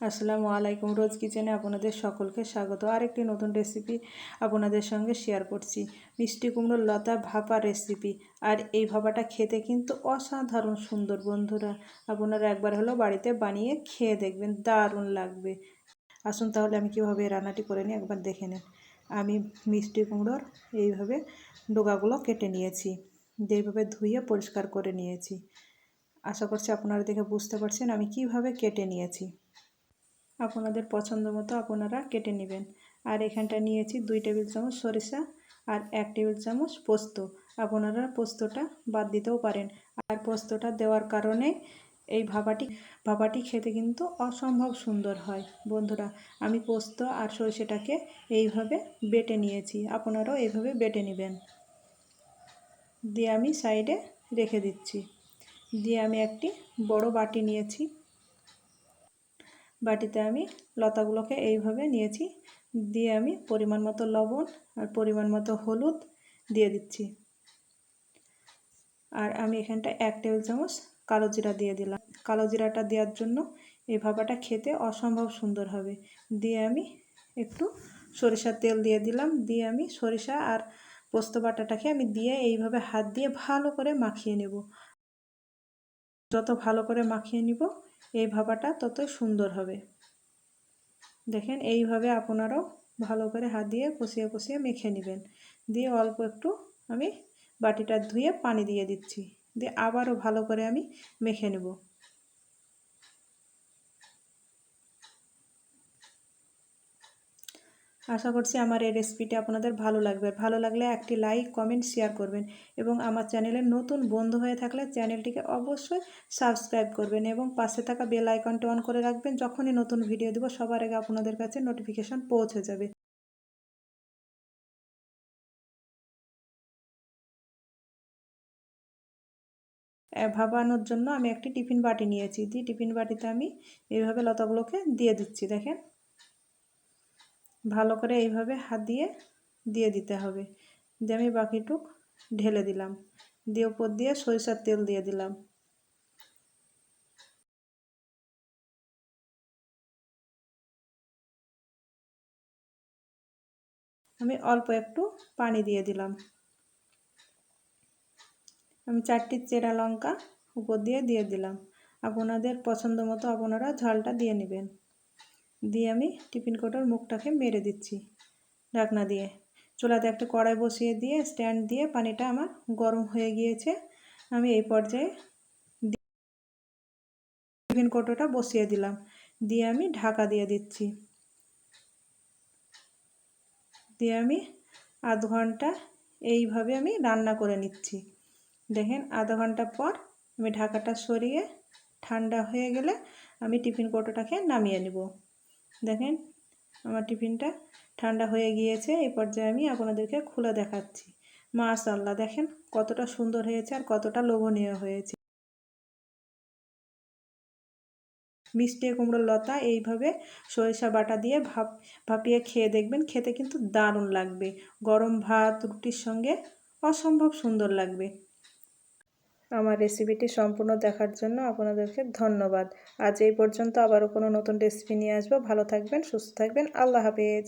আসসালামু আলাইকুম। রোজ কিচেনে আপনাদের সকলকে স্বাগত। আরেকটি নতুন রেসিপি আপনাদের সঙ্গে শেয়ার করছি। মিষ্টি কুমড়োর লতা ভাপা রেসিপি আর এই ভাপাটা খেতে কিন্তু অসাধারণ সুন্দর বন্ধুরা। আপনারা একবার হলো বাড়িতে বানিয়ে খেয়ে দেখবেন, দারুণ লাগবে। আসুন তাহলে আমি কীভাবে রান্নাটি করে নিই একবার দেখে নেন। আমি মিষ্টি কুমড়োর এইভাবে ডোগাগুলো কেটে নিয়েছি। যেইভাবে ধুয়ে পরিষ্কার করে নিয়েছি। আশা করছি আপনারা দেখে বুঝতে পারছেন আমি কীভাবে কেটে নিয়েছি। আপনাদের পছন্দ মতো আপনারা কেটে নেবেন। আর এখানটা নিয়েছি দুই টেবিল চামচ সরিষা আর এক টেবিল চামচ পোস্ত। আপনারা পোস্তটা বাদ দিতেও পারেন। আর পোস্তটা দেওয়ার কারণে এই ভাপাটি ভাপাটি খেতে কিন্তু অসম্ভব সুন্দর হয়। বন্ধুরা, আমি পোস্ত আর সরিষাটাকে এইভাবে বেটে নিয়েছি। আপনারাও এইভাবে বেটে নেবেন। দিয়ে আমি সাইডে রেখে দিচ্ছি। দিয়ে আমি একটি বড় বাটি নিয়েছি। বাটিতে আমি লতাগুলোকে এইভাবে নিয়েছি। দিয়ে আমি পরিমাণ মতো লবণ আর পরিমাণ মতো হলুদ দিয়ে দিচ্ছি। আর আমি এখানটা এক টেবিল চামচ কালো জিরা দিয়ে দিলাম। কালো জিরাটা দেওয়ার জন্য এই ভাপাটা খেতে অসম্ভব সুন্দর হবে। দিয়ে আমি একটু সরিষার তেল দিয়ে দিলাম। দিয়ে আমি সরিষা আর পোস্ত বাটাটাকে আমি দিয়ে এইভাবে হাত দিয়ে ভালো করে মাখিয়ে নেব। যত ভালো করে মাখিয়ে নিব এই ভাপাটা তত সুন্দর হবে। দেখেন, এইভাবে আপনারাও ভালো করে হাত দিয়ে কষিয়ে কষিয়ে মেখে নেবেন। দিয়ে অল্প একটু আমি বাটিটা ধুয়ে পানি দিয়ে দিচ্ছি। দিয়ে আবারও ভালো করে আমি মেখে নেব। আশা করছি আমার এই রেসিপিটি আপনাদের ভালো লাগবে। ভালো লাগলে একটি লাইক কমেন্ট শেয়ার করবেন এবং আমার চ্যানেলের নতুন বন্ধু হয়ে থাকলে চ্যানেলটিকে অবশ্যই সাবস্ক্রাইব করবেন এবং পাশে থাকা বেল আইকনটি অন করে রাখবেন। যখনই নতুন ভিডিও দেবো, সবার আগে আপনাদের কাছে নোটিফিকেশান পৌঁছে যাবে। ভাবানোর জন্য আমি একটি টিফিন বাটি নিয়েছি। দিয়ে টিফিন বাটিতে আমি এইভাবে লতাগুলোকে দিয়ে দিচ্ছি, দেখেন। ভালো করে এইভাবে হাত দিয়ে দিয়ে দিতে হবে। দিয়ে আমি বাকিটুক ঢেলে দিলাম। দিয়ে ওপর দিয়ে সরিষার তেল দিয়ে দিলাম। আমি অল্প একটু পানি দিয়ে দিলাম। আমি চারটি চেরা লঙ্কা উপর দিয়ে দিয়ে দিলাম। আপনাদের পছন্দ মতো আপনারা ঝালটা দিয়ে নেবেন। দিয়ে আমি টিফিন কোটোর মুখটাকে মেরে দিচ্ছি ঢাকনা দিয়ে। চুলাতে একটা কড়াই বসিয়ে দিয়ে স্ট্যান্ড দিয়ে পানিটা আমার গরম হয়ে গিয়েছে। আমি এই পর্যায়ে টিফিন কোটোটা বসিয়ে দিলাম, দিয়ে আমি ঢাকা দিয়ে দিচ্ছি। দিয়ে আমি আধ ঘণ্টা এইভাবে আমি রান্না করে নিচ্ছি। দেখেন, আধ ঘণ্টা পর আমি ঢাকাটা সরিয়ে ঠান্ডা হয়ে গেলে আমি টিফিন কোটোটাকে নামিয়ে নেব। দেখেন আমার টিফিনটা ঠান্ডা হয়ে গিয়েছে এই পর্যায়ে আমি আপনাদেরকে খুলে দেখাচ্ছি। মাশাল্লাহ দেখেন কতটা সুন্দর হয়েছে আর কতটা লোভনীয় হয়েছে। মিষ্টি কুমড়োর লতা এইভাবে সরিষা বাটা দিয়ে ভাপ, ভাপিয়ে খেয়ে দেখবেন, খেতে কিন্তু দারুণ লাগবে। গরম ভাত, রুটির সঙ্গে অসম্ভব সুন্দর লাগবে। আমার রেসিপিটি সম্পূর্ণ দেখার জন্য আপনাদেরকে ধন্যবাদ। আজ এই পর্যন্ত আবারও কোনো নতুন রেসিপি নিয়ে আসব। ভালো থাকবেন, সুস্থ থাকবেন। আল্লাহ হাফেজ।